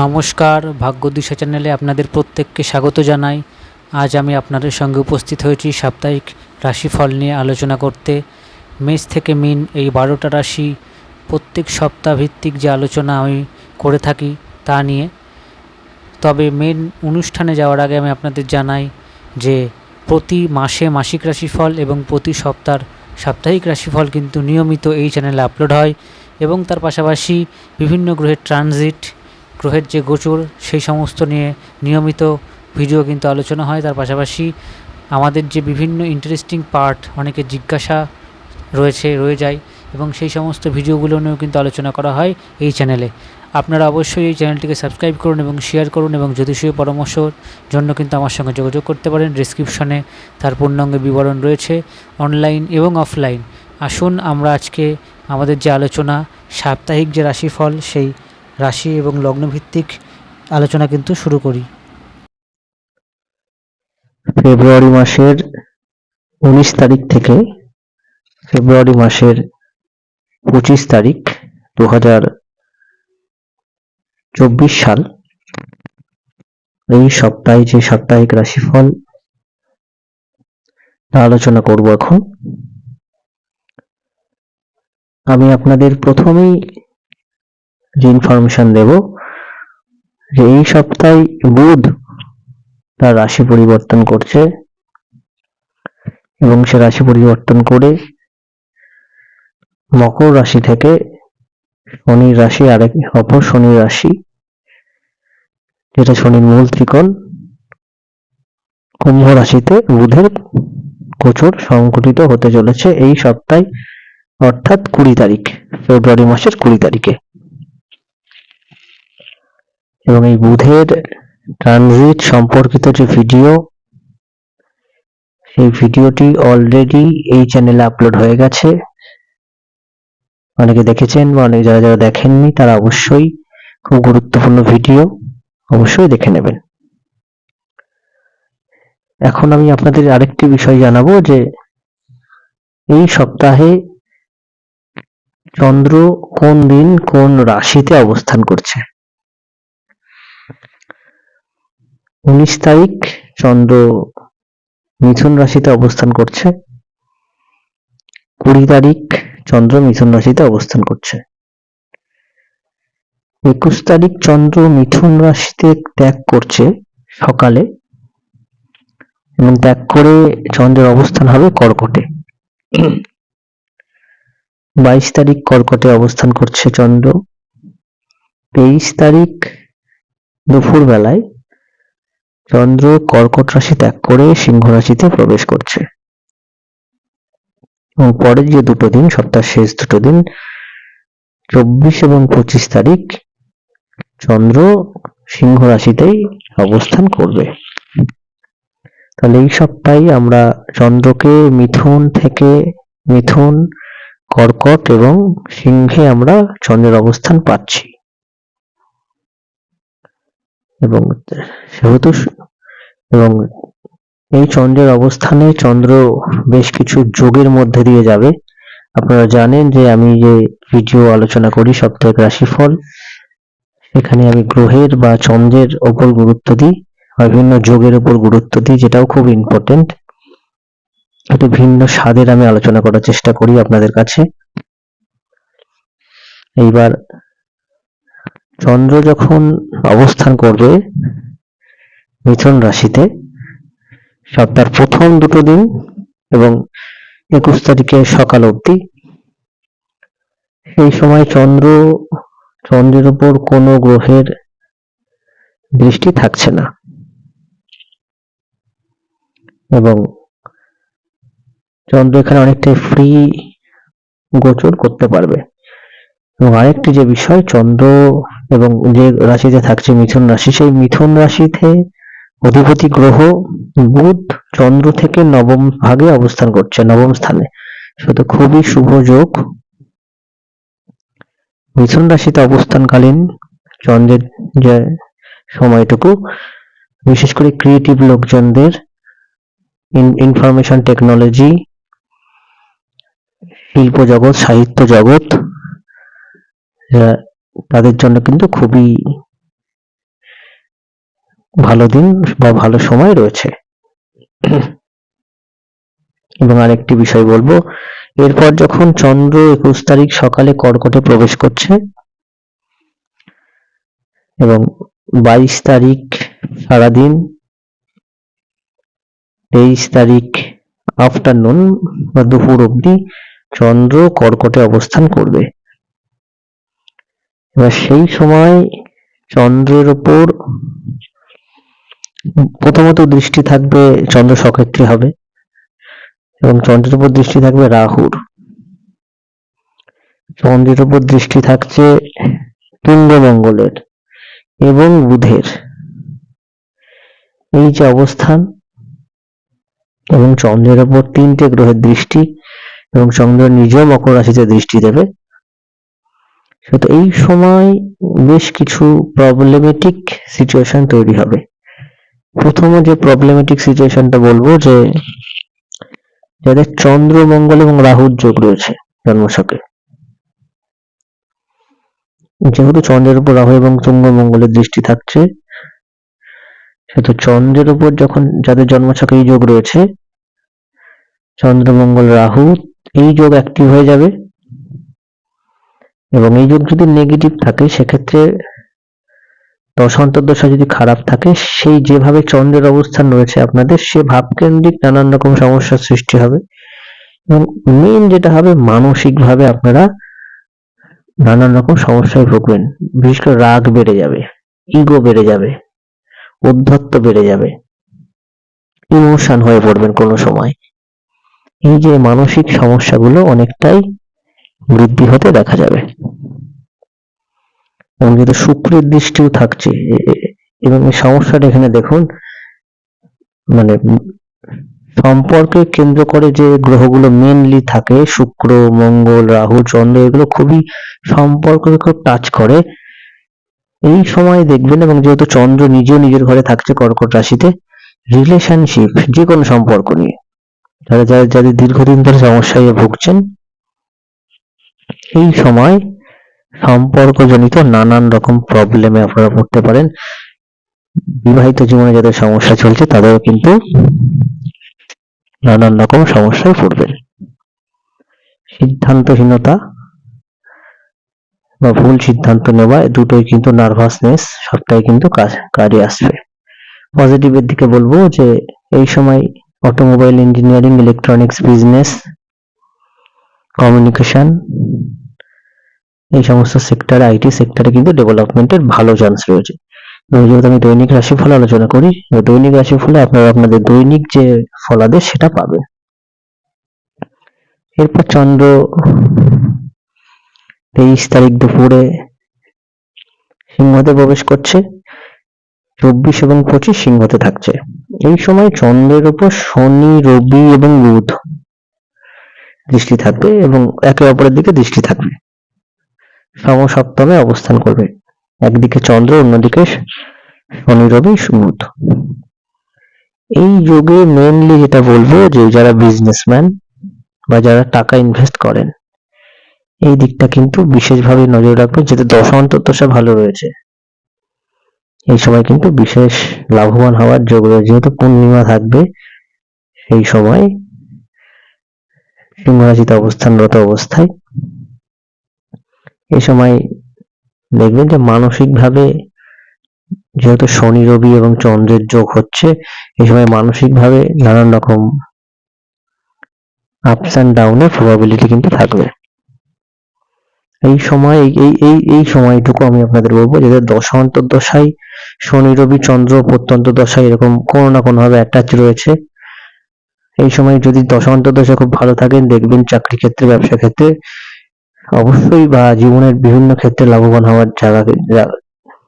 নমস্কার, ভাগ্যদিশা চ্যানেলে আপনাদের প্রত্যেককে স্বাগত জানাই। আজ আমি আপনাদের সঙ্গে উপস্থিত হয়েছি সাপ্তাহিক রাশিফল নিয়ে আলোচনা করতে। মেষ থেকে মিন এই বারোটা রাশি প্রত্যেক সপ্তাহ ভিত্তিক যে আলোচনা আমি করে থাকি তা নিয়ে। তবে মেন অনুষ্ঠানে যাওয়ার আগে আমি আপনাদের জানাই যে প্রতি মাসে মাসিক রাশিফল এবং প্রতি সপ্তাহ সাপ্তাহিক রাশিফল কিন্তু নিয়মিত এই চ্যানেলে আপলোড হয় এবং তার পাশাপাশি বিভিন্ন গ্রহের ট্রানজিট গ্রহের যে গোচর, সেই সমস্ত নিয়ে নিয়মিত ভিডিও কিন্তু আলোচনা হয়। তার পাশাপাশি আমাদের যে বিভিন্ন ইন্টারেস্টিং পার্ট অনেকে জিজ্ঞাসা রয়েছে, রয়ে যায় এবং সেই সমস্ত ভিডিওগুলো নিয়েও কিন্তু আলোচনা করা হয় এই চ্যানেলে আপনারা অবশ্যই এই চ্যানেলটিকে সাবস্ক্রাইব করুন এবং শেয়ার করুন এবং জ্যোতিষীয় পরামর্শর জন্য কিন্তু আমার সঙ্গে যোগাযোগ করতে পারেন। ডিসক্রিপশনে তার পূর্ণাঙ্গ বিবরণ রয়েছে অনলাইন এবং অফলাইন আসুন আমরা আজকে আমাদের যে আলোচনা, সাপ্তাহিক যে রাশিফল, সেই রাশি এবং লগ্নভিত্তিক আলোচনা কিন্তু শুরু করি। ফেব্রুয়ারি মাসের উনিশ তারিখ থেকে ফেব্রুয়ারি মাসের পঁচিশ তারিখ দু চব্বিশ সাল এই সপ্তাহে যে সাপ্তাহিক রাশিফল আলোচনা করব এখন। আমি আপনাদের প্রথমেই যে ইনফরমেশন দেব, যে এই সপ্তাহে বুধ তার রাশি পরিবর্তন করছে এবং সে রাশি পরিবর্তন করে মকর রাশি থেকে শনির রাশি, আরেক অপর শনির রাশি, যেটা শনির মূল ত্রিকোণ, কুম্ভ রাশিতে বুধের গোচর সংঘটিত হতে চলেছে এই সপ্তাহে, অর্থাৎ কুড়ি তারিখ, ফেব্রুয়ারি মাসের কুড়ি তারিখে। এবং এই বুধের ট্রানজিট সম্পর্কিত যে ভিডিও সেই ভিডিওটি অলরেডি এই চ্যানেলে আপলোড হয়ে গেছে। অনেকে দেখেছেন বা অনেকে যারা যারা দেখেননি, তারা অবশ্যই খুব গুরুত্বপূর্ণ ভিডিও অবশ্যই দেখে নেবেন। এখন আমি আপনাদের আরেকটি বিষয় জানাব যে, এই সপ্তাহে চন্দ্র কোন দিন কোন রাশিতে অবস্থান করছে? উনিশ তারিখ চন্দ্র মিথুন রাশিতে অবস্থান করছে। কুড়ি তারিখ চন্দ্র মিথুন রাশিতে অবস্থান করছে। একুশ তারিখ চন্দ্র মিথুন রাশিতে ত্যাগ করছে সকালে এবং ত্যাগ করে চন্দ্রের অবস্থান হবে কর্কটে। বাইশ তারিখ কর্কটে অবস্থান করছে চন্দ্র। তেইশ তারিখ দুপুর বেলায় চন্দ্র কর্কট রাশি ত্যাগ করে সিংহ রাশিতে প্রবেশ করছে। এবং পরের যে দুটো দিন, সপ্তাহের শেষ দুটো দিন, চব্বিশ এবং পঁচিশ তারিখ চন্দ্র সিংহ রাশিতেই অবস্থান করবে। তাহলে এই সপ্তাহে আমরা চন্দ্রকে মিথুন থেকে মিথুন, কর্কট এবং সিংহে আমরা চন্দ্রের অবস্থান পাচ্ছি। এবং সেহেতু এবং এই চন্দ্রের অবস্থানে চন্দ্র বেশ কিছু যোগের মধ্যে দিয়ে যাবে। আপনারা জানেন যে আমি যে ভিডিও আলোচনা করি সাপ্তাহিক রাশিফল এখানে আমি গ্রহের বা চন্দ্রের ওপর গুরুত্ব দিই বিভিন্ন যোগের উপর গুরুত্ব দিই, যেটাও খুব ইম্পর্টেন্ট একটু ভিন্ন স্বাদের আমি আলোচনা করার চেষ্টা করি আপনাদের কাছে। এইবার চন্দ্র যখন অবস্থান করবে মিথুন রাশিতে সপ্তাহের প্রথম দুটো দিন এবং একুশ তারিখে সকাল অবধি, সেই সময় চন্দ্র, চন্দ্রের উপর কোনো গ্রহের দৃষ্টি থাকছে না। এবং চন্দ্র এখানে অনেকটাই ফ্রি গোচর করতে পারবে। এবং আরেকটি যে বিষয়, চন্দ্র এবং যে রাশিতে থাকছে মিথুন রাশি, সেই মিথুন রাশিতে অধিপতি গ্রহ বুধ চন্দ্র থেকে নবম ভাগে অবস্থান করছে, নবম স্থানে। শুধু খুবই শুভ যোগ। মিথুন রাশিতে অবস্থানকালীন চন্দ্রের যে সময়টুকু, বিশেষ করে ক্রিয়েটিভ লোকজনদের ইনফরমেশন টেকনোলজি শিল্প জগৎ সাহিত্য জগৎ তাদের জন্য কিন্তু খুবই ভালো দিন বা ভালো সময় রয়েছে। এবং আরেকটি বিষয় বলব, এরপর যখন চন্দ্র একুশ তারিখ সকালে কর্কটে প্রবেশ করছে এবং বাইশ তারিখ সারাদিন, তেইশ তারিখ আফটারনুন বা দুপুর অবধি চন্দ্র কর্কটে অবস্থান করবে। এবার সেই সময় চন্দ্রের ওপর প্রথমত দৃষ্টি থাকবে চন্দ্র সক্ষেত্রী হবে এবং চন্দ্রের উপর দৃষ্টি থাকবে রাহুর। চন্দ্রের উপর দৃষ্টি থাকছে তুঙ্গমঙ্গলের এবং বুধের। এই যে অবস্থান এবং চন্দ্রের উপর তিনটে গ্রহের দৃষ্টি এবং চন্দ্র নিজেও মকর রাশিতে দৃষ্টি দেবে। তো এই সময় বেশ কিছু প্রবলেমেটিক সিচুয়েশন তৈরি হবে। প্রথমে যে প্রবলেমেটিক সিচুয়েশনটা বলব যে, যাদের চন্দ্র, মঙ্গল এবং রাহুর যোগ রয়েছে জন্মছকে যেহেতু চন্দ্রের উপর রাহু এবং তুঙ্গ মঙ্গলের দৃষ্টি থাকছে, সেহেতু চন্দ্রের উপর যখন যাদের জন্মছকে এই যোগ রয়েছে, চন্দ্র, মঙ্গল, রাহু, এই যোগ অ্যাক্টিভ হয়ে যাবে। এবং এই যোগ যদি নেগেটিভ থাকে, সেক্ষেত্রে দশা যদি খারাপ থাকে, সেই যেভাবে চন্দ্রের অবস্থান রয়েছে আপনাদের, সে ভাবকেন্দ্রিক নানান রকম সমস্যার সৃষ্টি হবে। এবং মেন যেটা হবে মানসিক ভাবে আপনারা নানান রকম সমস্যায় ভুগবেন। বিশেষ করে রাগ বেড়ে যাবে ইগো বেড়ে যাবে উদ্ধত্ত বেড়ে যাবে, ইমোশন হয়ে পড়বেন কোনো সময়। এই যে মানসিক সমস্যাগুলো অনেকটাই বৃদ্ধি হতে দেখা যাবে। যেহেতু শুক্রের দৃষ্টিও থাকছে এবং এই সমস্যাটা এখানে দেখুন মানে সম্পর্কে কেন্দ্র করে যে গ্রহগুলো মেনলি থাকে, শুক্র, মঙ্গল, রাহু, চন্দ্র, এগুলো খুবই সম্পর্ককে খুব টাচ করে। এই সময় দেখবেন, এবং যেহেতু চন্দ্র নিজেও নিজের ঘরে থাকছে কর্কট রাশিতে রিলেশনশিপ যে কোনো সম্পর্ক নিয়ে, যারা যারা, যাদের দীর্ঘদিন ধরে সমস্যায় ভুগছেন এই সময় সম্পর্কজনিত নানান রকম প্রবলেমে আপনারা পড়তে পারেন। বিবাহিত জীবনে যাদের সমস্যা চলছে, তাদেরও কিন্তু নানান রকম সমস্যায় পড়বেন। সিদ্ধান্তহীনতা বা ভুল সিদ্ধান্ত নেওয়া দুটোই কিন্তু নার্ভাসনেস সবটাই কিন্তু কাজ- কাজে আসবে। পজিটিভের দিকে বলব যে, এই সময় automobile engineering electronics business communication এই সমস্ত সেক্টরে আইটি সেক্টরে কিন্তু ডেভেলপমেন্টের ভালো চান্স রয়েছে। যেহেতু আমি দৈনিক রাশিফল আলোচনা করি দৈনিক রাশিফলে আপনারা আপনাদের দৈনিক যে ফলাদেশ সেটা পাবে এরপর চন্দ্র, তেইশ তারিখ দুপুরে সিংহতে প্রবেশ করছে, চব্বিশ এবং পঁচিশ সিংহতে থাকছে। এই সময় চন্দ্রের উপর শনি, রবি এবং বুধ দৃষ্টি থাকবে এবং একে অপরের দিকে দৃষ্টি থাকবে। সমসপ্তমে অবস্থান করবে। একদিকে চন্দ্র, অন্যদিকে শনি। রবি বুধ এই যোগে মেনলি যেটা বলব যে যারা বিজনেসম্যান বা যারা টাকা ইনভেস্ট করেন, এই দিকটা কিন্তু বিশেষভাবে নজর রাখবে যেটা দশা অন্তর্দশা ভালো রয়েছে। এই সময় কিন্তু বিশেষ লাভবান হওয়ার যোগ রয়েছে। যেহেতু পূর্ণিমা থাকবে, সেই সময় সিংহ রাশিতে অবস্থানরত অবস্থায় এই সময় দেখবেন যে মানসিকভাবে যেহেতু শনি, রবি এবং চন্দ্রের যোগ হচ্ছে, এই সময় মানসিকভাবে নানান রকম আপস অ্যান্ড ডাউনের প্রবাবিলিটি কিন্তু থাকবে। এই সময়, এই এই এই সময়টুকু আমি আপনাদের বলব যাদের দশা অন্তর্দশায়, শনি, রবি, চন্দ্র, প্রত্যন্ত দশায় এরকম কোনো না কোনো ভাবে অ্যাটাচ রয়েছে, এই সময় যদি দশা অন্তর্দশা খুব ভালো থাকেন, দেখবেন চাকরি ক্ষেত্রে, ব্যবসা ক্ষেত্রে অবশ্যই বা জীবনের বিভিন্ন ক্ষেত্রে লাভবান হওয়ার জায়গা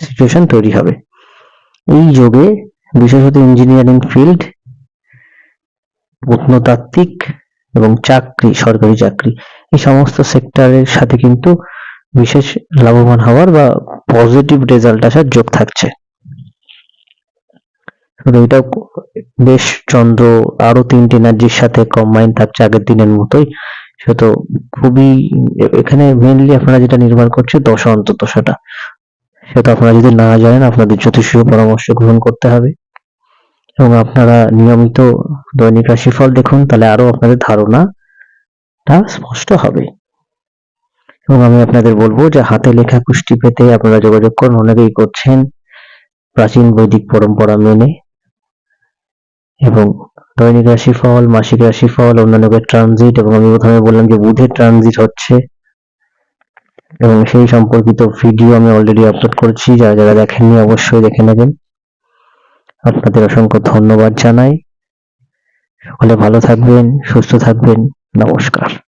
সিচুয়েশন তৈরি হবে। এই যোগে বিশেষত ইঞ্জিনিয়ারিং ফিল্ড প্রত্নতাত্ত্বিক এবং চাকরি, সরকারি চাকরি, এই সমস্ত সেক্টরের সাথে কিন্তু বিশেষ লাভবান হওয়ার বা পজিটিভ রেজাল্ট আসার যোগ থাকছে। এটা বেশ চন্দ্র আরও তিনটে এনার্জির সাথে কম্বাইন থাকছে আগের দিনের মতোই। সে তো খুবই, এখানে মেনলি আপনারা যেটা নির্মাণ করছে দশা অন্তর্দশাটা সেটা। আপনারা যদি না জানেন, আপনাদের জ্যোতিষীয় পরামর্শ গ্রহণ করতে হবে। এবং আপনারা নিয়মিত দৈনিক রাশিফল দেখুন, তাহলে আরও আপনাদের ধারণাটা স্পষ্ট হবে। এবং আমি আপনাদের বলব যে হাতে লেখা কুষ্টি পেতে আপনারা যোগাযোগ করুন, অনেকেই করছেন প্রাচীন বৈদিক পরম্পরা মেনে। এবং দৈনিক রাশিফল, মাসিক রাশিফল, অন্যান্য ট্রানজিট এবং আমি প্রথমে বললাম যে বুধের ট্রানজিট হচ্ছে। এবং সেই সম্পর্কিত ভিডিও আমি অলরেডি আপলোড করেছি। যারা যারা দেখেননি অবশ্যই দেখে নেবেন। আপনাদের অসংখ্য ধন্যবাদ জানাই। সকলে ভালো থাকবেন, সুস্থ থাকবেন। নমস্কার।